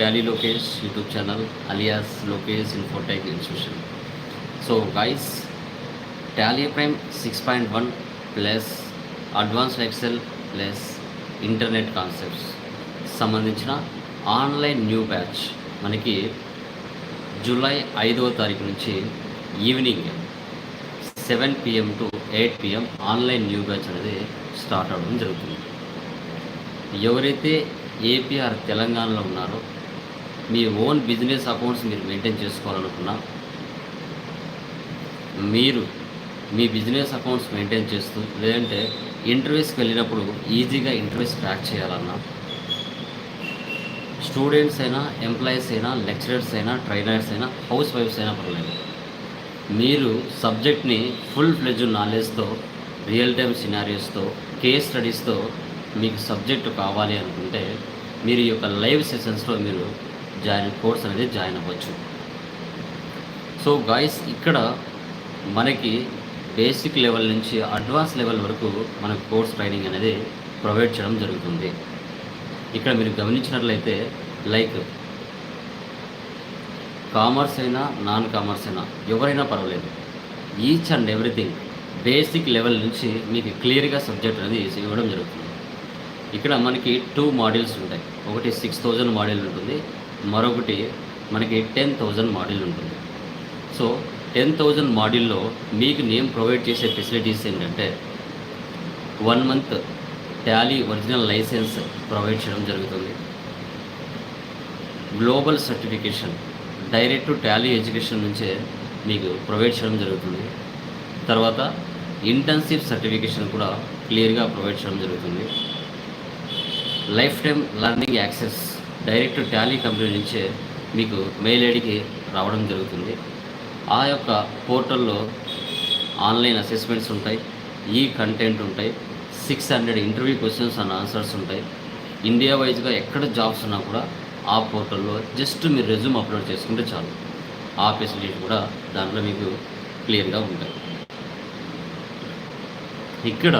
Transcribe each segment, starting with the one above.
Tally Lokesh YouTube channel alias Lokesh Infotech institution so guys Tally Prime six point one plus advanced Excel plus internet concepts సంబంధించిన online new batch మనకి July ఐదవ తారీఖు నుంచి evening seven PM to eight PM online new batch అనేది start అవ్వడం జరుగుతుంది. ఎవరైతే AP or తెలంగాణలో ఉన్నారో మీ ఓన్ బిజినెస్ అకౌంట్స్ మీరు మెయింటైన్ చేసుకోవాలనుకున్నా మీరు మీ బిజినెస్ అకౌంట్స్ మెయింటైన్ చేస్తూ లేదంటే ఇంటర్వ్యూస్కి వెళ్ళినప్పుడు ఈజీగా ఇంటర్వ్యూస్ క్రాక్ చేయాలన్నా స్టూడెంట్స్ అయినా ఎంప్లాయీస్ అయినా లెక్చరర్స్ అయినా ట్రైనర్స్ అయినా హౌస్ వైఫ్స్ అయినా పర్లేదు. మీరు సబ్జెక్ట్ని ఫుల్ ఫ్లెజ్ నాలెడ్జ్తో రియల్ టైమ్ సినారియోస్తో కేస్ స్టడీస్తో మీకు సబ్జెక్టు కావాలి అనుకుంటే మీరు ఈ యొక్క లైవ్ సెషన్స్లో మీరు జాయిన్ కోర్స్ అనేది జాయిన్ అవ్వచ్చు. సో గాయస్ ఇక్కడ మనకి బేసిక్ లెవెల్ నుంచి అడ్వాన్స్ లెవెల్ వరకు మనకు కోర్స్ ట్రైనింగ్ అనేది ప్రొవైడ్ చేయడం జరుగుతుంది. ఇక్కడ మీరు గమనించినట్లయితే లైక్ కామర్స్ అయినా నాన్ కామర్స్ అయినా ఎవరైనా పర్వాలేదు. Each and everything basic level నుంచి మీకు క్లియర్గా సబ్జెక్ట్ అనేది ఇవ్వడం జరుగుతుంది. ఇక్కడ మనకి టూ మాడ్యూల్స్ ఉంటాయి. ఒకటి సిక్స్ థౌజండ్ మాడ్యూల్ ఉంటుంది. మరొకటి మనకి టెన్ థౌజండ్ మాడ్యూల్ ఉంటుంది. సో టెన్ థౌజండ్ మాడ్యూల్లో మీకు నేను ప్రొవైడ్ చేసే ఫెసిలిటీస్ ఏంటంటే one month Tally original license provide చేయడం జరుగుతుంది. Global certification direct Tally education నుంచే మీకు ప్రొవైడ్ చేయడం జరుగుతుంది. తర్వాత ఇంటర్న్షిప్ సర్టిఫికేషన్ కూడా క్లియర్గా ప్రొవైడ్ చేయడం జరుగుతుంది. Lifetime learning access direct Tally company నుంచే మీకు మెయిల్ ఐడికి రావడం జరుగుతుంది. ఆ యొక్క పోర్టల్లో ఆన్లైన్ అసెస్మెంట్స్ ఉంటాయి ఈ కంటెంట్ ఉంటాయి six hundred interview questions and answers ఉంటాయి. ఇండియా వైజ్గా ఎక్కడ జాబ్స్ ఉన్నా కూడా ఆ పోర్టల్లో జస్ట్ మీరు రెజ్యూమ్ అప్లోడ్ చేసుకుంటే చాలు. ఆ ఫెసిలిటీ కూడా దాంట్లో మీకు క్లియర్గా ఉంటాయి. ఇక్కడ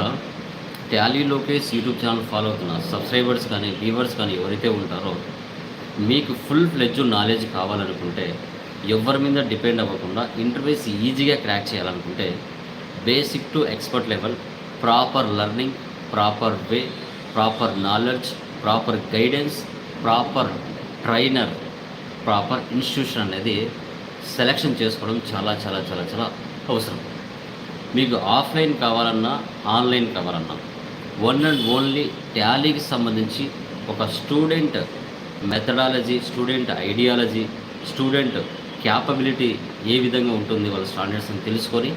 Tally Lokesh YouTube channel follow అవుతున్న సబ్స్క్రైబర్స్ కానీ వ్యూవర్స్ కానీ ఎవరైతే ఉంటారో మీకు ఫుల్ ఫ్లెడ్జ్ నాలెడ్జ్ కావాలనుకుంటే ఎవరి మీద డిపెండ్ అవ్వకుండా ఇంటర్వ్యూస్ ఈజీగా క్రాక్ చేయాలనుకుంటే basic to expert level proper learning proper way proper knowledge proper guidance proper trainer proper institution అనేది సెలెక్షన్ చేసుకోవడం చాలా చాలా చాలా చాలా అవసరం. మీకు ఆఫ్లైన్ కావాలన్నా ఆన్లైన్ కావాలన్నా వన్ అండ్ ఓన్లీ ట్యాలీకి సంబంధించి ఒక student methodology student ideology student capability ఏ విధంగా ఉంటుంది వాళ్ళ స్టాండర్డ్స్ అని తెలుసుకొని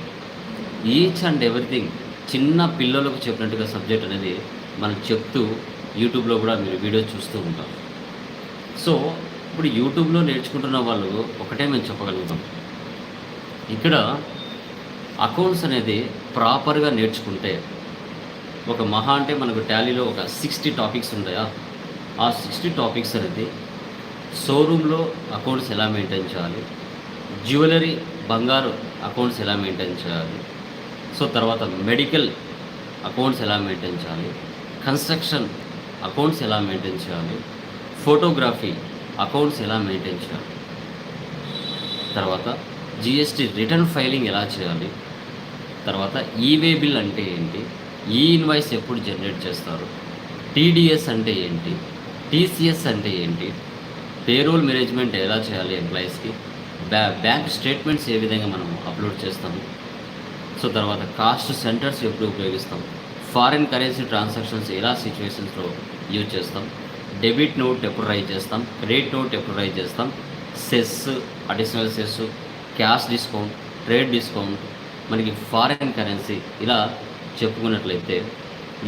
ఈచ్ అండ్ ఎవ్రీథింగ్ చిన్న పిల్లలకు చెప్పినట్టుగా సబ్జెక్ట్ అనేది మనం చెప్తూ యూట్యూబ్లో కూడా మీరు వీడియో చూస్తూ ఉంటాం. సో ఇప్పుడు యూట్యూబ్లో నేర్చుకుంటున్న వాళ్ళు ఒకటే మేము చెప్పగలుగుతాం. ఇక్కడ అకౌంట్స్ అనేది ప్రాపర్గా నేర్చుకుంటే ఒక మహా అంటే మనకు టాలీలో ఒక సిక్స్టీ టాపిక్స్ ఉంటాయా? ఆ సిక్స్టీ టాపిక్స్ అనేది షోరూంలో అకౌంట్స్ ఎలా మెయింటైన్ చేయాలి? జ్యువెలరీ బంగారు అకౌంట్స్ ఎలా మెయింటైన్ చేయాలి? సో తర్వాత మెడికల్ అకౌంట్స్ ఎలా మెయింటైన్ చేయాలి? కన్స్ట్రక్షన్ అకౌంట్స్ ఎలా మెయింటైన్ చేయాలి? ఫోటోగ్రఫీ అకౌంట్స్ ఎలా మెయింటైన్ చేయాలి? తర్వాత జిఎస్టీ రిటర్న్ ఫైలింగ్ ఎలా చేయాలి? తర్వాత ఈవే బిల్ అంటే ఏంటి? ఈ ఇన్వాయిస్ ఎప్పుడు జనరేట్ చేస్తారు? టీడీఎస్ అంటే ఏంటి? టీసీఎస్ అంటే ఏంటి? పేరోల్ మేనేజ్మెంట్ ఎలా చేయాలి ఎంప్లాయీస్కి? బ్యా బ్యాంక్ స్టేట్మెంట్స్ ఏ విధంగా మనం అప్లోడ్ చేస్తాము? సో తర్వాత కాస్ట్ సెంటర్స్ ఎప్పుడు ఉపయోగిస్తాం? ఫారిన్ కరెన్సీ ట్రాన్సాక్షన్స్ ఎలా సిచ్యువేషన్స్లో యూజ్ చేస్తాం? డెబిట్ నోట్ ఎప్పుడు రైజ్ చేస్తాం? క్రెడిట్ నోట్ ఎప్పుడు రైజ్ చేస్తాం? Cess additional cess cash discount trade discount మనకి ఫారిన్ కరెన్సీ ఇలా చెప్పుకున్నట్లయితే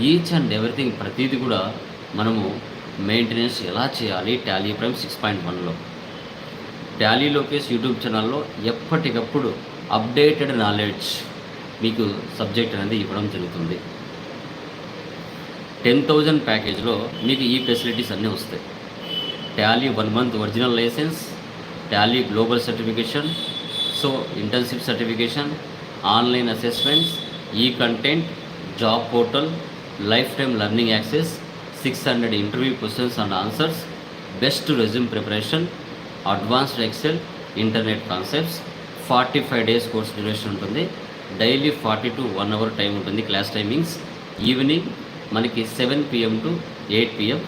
ఈచ్ అండ్ ఎవ్రీథింగ్ ప్రతిదీ కూడా మనము మెయింటెనెన్స్ ఎలా చేయాలి? టాలీ ప్రైమ్ సిక్స్ పాయింట్ వన్లో టాలీ లోకేష్ యూట్యూబ్ ఛానల్లో ఎప్పటికప్పుడు అప్డేటెడ్ నాలెడ్జ్ మీకు సబ్జెక్ట్ అనేది ఇవ్వడం జరుగుతుంది. టెన్ థౌజండ్ ప్యాకేజ్లో మీకు ఈ ఫెసిలిటీస్ అన్నీ వస్తాయి. Tally one month original license Tally global certification so internship certification online assessments ఈ content job portal lifetime learning access six hundred interview questions and answers best resume preparation advanced Excel internet concepts forty five days course duration ఉంటుంది. Daily forty to one hour time ఉంటుంది class timings evening మనకి seven PM to eight PM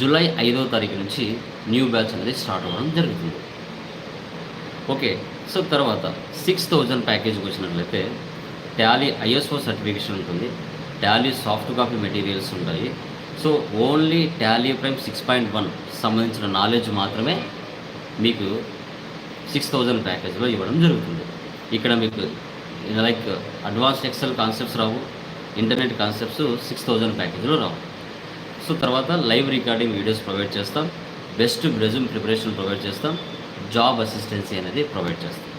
July ఐదో తారీఖు నుంచి new batch అనేది start అవ్వడం జరుగుతుంది. Okay so తర్వాత సిక్స్ థౌజండ్ ప్యాకేజ్కి వచ్చినట్లయితే టాలీ ఐఎస్ఓ సర్టిఫికేషన్ ఉంటుంది. టాలీ సాఫ్ట్ కాపీ మెటీరియల్స్ ఉంటాయి. So only Tally Prime six point one సంబంధించిన నాలెడ్జ్ మాత్రమే మీకు సిక్స్ థౌజండ్ ప్యాకేజ్లో ఇవ్వడం జరుగుతుంది. ఇక్కడ మీకు లైక్ అడ్వాన్స్డ్ ఎక్సెల్ కాన్సెప్ట్స్ రావు ఇంటర్నెట్ కాన్సెప్ట్స్ సిక్స్ థౌజండ్ ప్యాకేజ్లో రావు. సో తర్వాత లైవ్ రికార్డింగ్ వీడియోస్ ప్రొవైడ్ చేస్తాం. బెస్ట్ రెజ్యూమ్ ప్రిపరేషన్ ప్రొవైడ్ చేస్తాం. జాబ్ అసిస్టెన్సీ అనేది ప్రొవైడ్ చేస్తాం.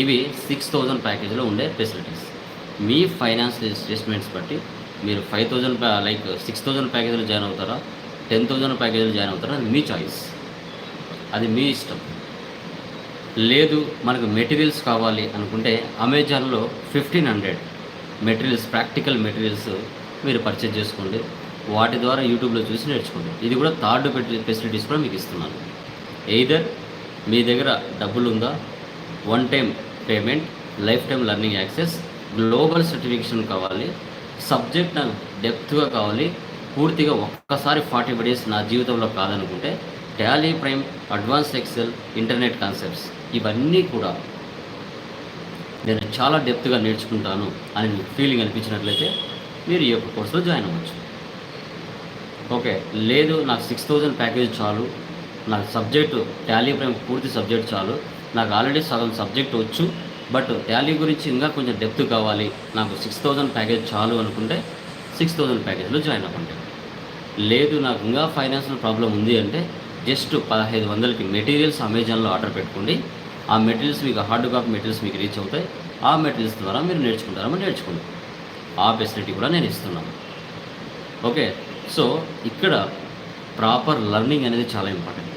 ఇవి సిక్స్ థౌజండ్ ప్యాకేజ్లో ఉండే ఫెసిలిటీస్ మీ ఫైనాన్షియల్ స్టేట్మెంట్స్ బట్టి మీరు five thousand like six thousand ప్యాకేజ్లో join అవుతారా టెన్ థౌజండ్ ప్యాకేజ్లో జాయిన్ అవుతారా అది మీ చాయిస్ అది మీ ఇష్టం. లేదు మనకు మెటీరియల్స్ కావాలి అనుకుంటే అమెజాన్లో fifteen hundred materials practical materials మీరు పర్చేజ్ చేసుకోండి. వాటి ద్వారా యూట్యూబ్లో చూసి నేర్చుకోండి. ఇది కూడా థర్డ్ ఫెసిలిటీస్ కూడా మీకు ఇస్తున్నాను. ఎయిదర్ మీ దగ్గర డబ్బులు ఉందా one time payment life time learning access global certification కావాలి సబ్జెక్ట్ నాకు డెప్త్గా కావాలి. పూర్తిగా ఒక్కసారి ఫార్టీ డేస్ నా జీవితంలో కాదనుకుంటే Tally Prime advance Excel internet concepts ఇవన్నీ కూడా నేను చాలా డెప్త్గా నేర్చుకుంటాను అని మీకు ఫీలింగ్ అనిపించినట్లయితే మీరు ఈ యొక్క కోర్సులో జాయిన్ అవ్వచ్చు. ఓకే లేదు నాకు సిక్స్ థౌజండ్ ప్యాకేజ్ చాలు. నాకు సబ్జెక్టు టాలీ ప్రైమ్ పూర్తి సబ్జెక్ట్ చాలు. నాకు ఆల్రెడీ సగం సబ్జెక్ట్ వచ్చు బట్ టాలీ గురించి ఇంకా కొంచెం డెప్త్ కావాలి. నాకు సిక్స్ థౌజండ్ ప్యాకేజ్ చాలు అనుకుంటే సిక్స్ థౌజండ్ ప్యాకేజ్లో జాయిన్ అవ్వండి. లేదు నాకు ఇంకా ఫైనాన్షియల్ ప్రాబ్లం ఉంది అంటే జస్ట్ పదహైదు వందలకి మెటీరియల్స్ అమెజాన్లో ఆర్డర్ పెట్టుకోండి. ఆ మెటీరియల్స్ మీకు హార్డ్ కాపీ మెటీరియల్స్ మీకు రీచ్ అవుతాయి. ఆ మెటీరియల్స్ ద్వారా మీరు నేర్చుకుంటారని నేర్చుకోండి. ఆ ఫెసిలిటీ కూడా నేను ఇస్తున్నాను. ఓకే సో ఇక్కడ ప్రాపర్ లర్నింగ్ అనేది చాలా important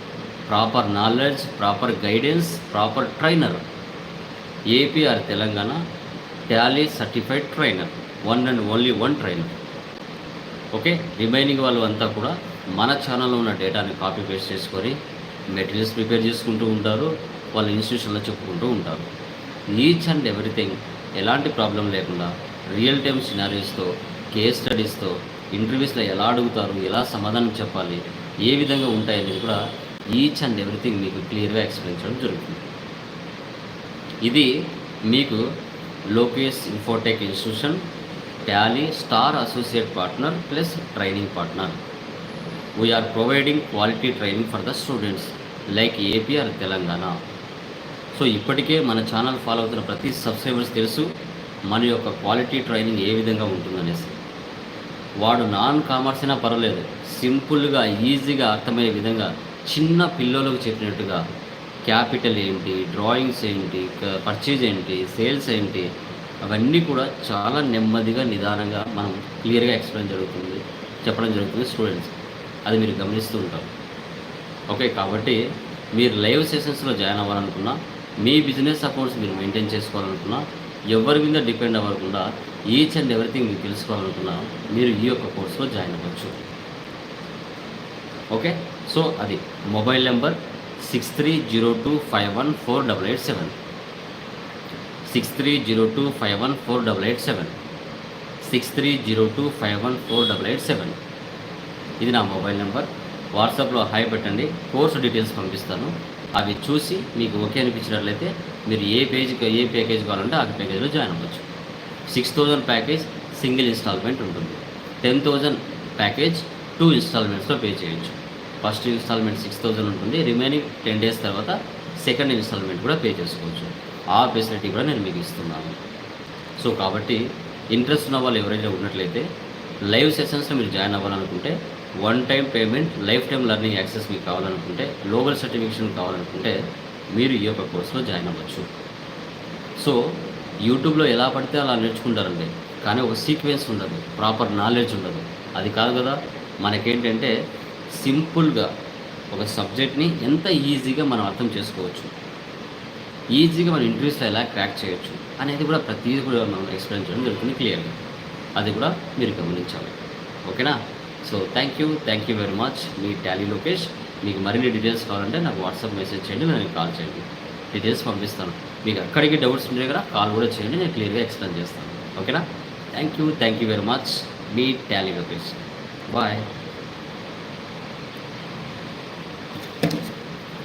proper knowledge proper guidance proper trainer. AP or Telangana Tally certified trainer. One and only one trainer. Okay? Remaining వాళ్ళు అంతా కూడా మన ఛానల్లో ఉన్న డేటాని కాపీ పేస్ట్ చేసుకొని మెటీరియల్స్ ప్రిపేర్ చేసుకుంటూ ఉంటారు వాళ్ళ ఇన్స్టిట్యూషన్లో చెప్పుకుంటూ ఉంటారు. ఈచ్ అండ్ ఎవ్రీథింగ్ ఎలాంటి ప్రాబ్లం లేకుండా రియల్ టైమ్ సినారీస్తో కేస్ స్టడీస్తో ఇంటర్వ్యూస్లో ఎలా అడుగుతారు ఎలా సమాధానం చెప్పాలి ఏ విధంగా ఉంటాయనేది కూడా ఈచ్ అండ్ ఎవ్రీథింగ్ మీకు క్లియర్గా ఎక్స్ప్లెయిన్ చేయడం జరుగుతుంది. ఇది మీకు Lokesh Infotech institution Tally star associate partner plus training partner we're providing quality training for the students like AP or Telangana so ఇప్పటికే మన ఛానల్ ఫాలో అవుతున్న ప్రతి సబ్స్క్రైబర్స్ తెలుసు మన యొక్క క్వాలిటీ ట్రైనింగ్ ఏ విధంగా ఉంటుందనేసి. వాడు నాన్ కామర్స్ అయినా పర్వాలేదు సింపుల్గా ఈజీగా అర్థమయ్యే విధంగా చిన్న పిల్లలకు చెప్పినట్టుగా క్యాపిటల్ ఏంటి డ్రాయింగ్స్ ఏంటి పర్చేజ్ ఏంటి సేల్స్ ఏంటి అవన్నీ కూడా చాలా నెమ్మదిగా నిదానంగా మనం క్లియర్గా ఎక్స్ప్లెయిన్ జరుగుతుంది చెప్పడం జరుగుతుంది స్టూడెంట్స్. అది మీరు గమనిస్తూ ఉంటారు. ఓకే కాబట్టి మీరు లైవ్ సెషన్స్లో జాయిన్ అవ్వాలనుకున్నా మీ బిజినెస్ అకౌంట్స్ మీరు మెయింటైన్ చేసుకోవాలనుకున్నా ఎవరి మీద డిపెండ్ అవ్వకుండా ఈచ్ అండ్ ఎవ్రీథింగ్ మీరు తెలుసుకోవాలనుకున్నా మీరు ఈ యొక్క కోర్సులో జాయిన్ అవ్వచ్చు. ఓకే? సో అది mobile number six three zero two five one four double eight seven six three zero two five one four double eight seven six three zero two five one four double eight seven ఇది నా mobile number. వాట్సాప్లో hi పెట్టండి. Course details పంపిస్తాను. అవి చూసి మీకు okay అనిపించినట్లయితే మీరు ఏ పేజ్కి ఏ package కావాలంటే ఆ ప్యాకేజ్లో జాయిన్ అవ్వచ్చు. Six thousand package single installment ఉంటుంది. టెన్ థౌజండ్ ప్యాకేజ్ టూ ఇన్స్టాల్మెంట్స్లో పే చేయొచ్చు. ఫస్ట్ ఇన్స్టాల్మెంట్ సిక్స్ థౌజండ్ ఉంటుంది. రిమైనింగ్ టెన్ డేస్ తర్వాత సెకండ్ ఇన్స్టాల్మెంట్ కూడా పే చేసుకోవచ్చు. ఆ ఫెసిలిటీ కూడా నేను మీకు ఇస్తున్నాను. సో కాబట్టి ఇంట్రెస్ట్ ఉన్న వాళ్ళు ఎవరైనా ఉన్నట్లయితే లైవ్ సెషన్స్లో మీరు జాయిన్ అవ్వాలనుకుంటే one time payment lifetime learning access మీకు కావాలనుకుంటే గ్లోబల్ సర్టిఫికేషన్ కావాలనుకుంటే మీరు ఈ యొక్క కోర్సులో జాయిన్ అవ్వచ్చు. సో యూట్యూబ్లో ఎలా పడితే అలా నేర్చుకుంటారండి. కానీ ఒక సీక్వెన్స్ ఉండదు. ప్రాపర్ నాలెడ్జ్ ఉండదు. అది కాదు కదా మనకేంటంటే సింపుల్గా ఒక సబ్జెక్ట్ని ఎంత ఈజీగా మనం అర్థం చేసుకోవచ్చు. ఈజీగా మన ఇంటర్వ్యూస్లో ఎలా క్రాక్ చేయొచ్చు అనేది కూడా ప్రతిదీ కూడా మనం ఎక్స్ప్లెయిన్ చేయడం జరుగుతుంది క్లియర్గా. అది కూడా మీరు గమనించాలి. ఓకేనా? So thank you thank you very much me Tally Lokesh మీకు మరిన్ని డీటెయిల్స్ కావాలంటే నాకు వాట్సాప్ మెసేజ్ చేయండి నేను కాల్ చేయండి. డీటెయిల్స్ పంపిస్తాను. మీకు అక్కడికి డౌట్స్ ఉంటే కదా కాల్ కూడా చేయండి నేను క్లియర్గా ఎక్స్ప్లెయిన్ చేస్తాను. ఓకేనా? Thank you thank you very much me Tally location bye.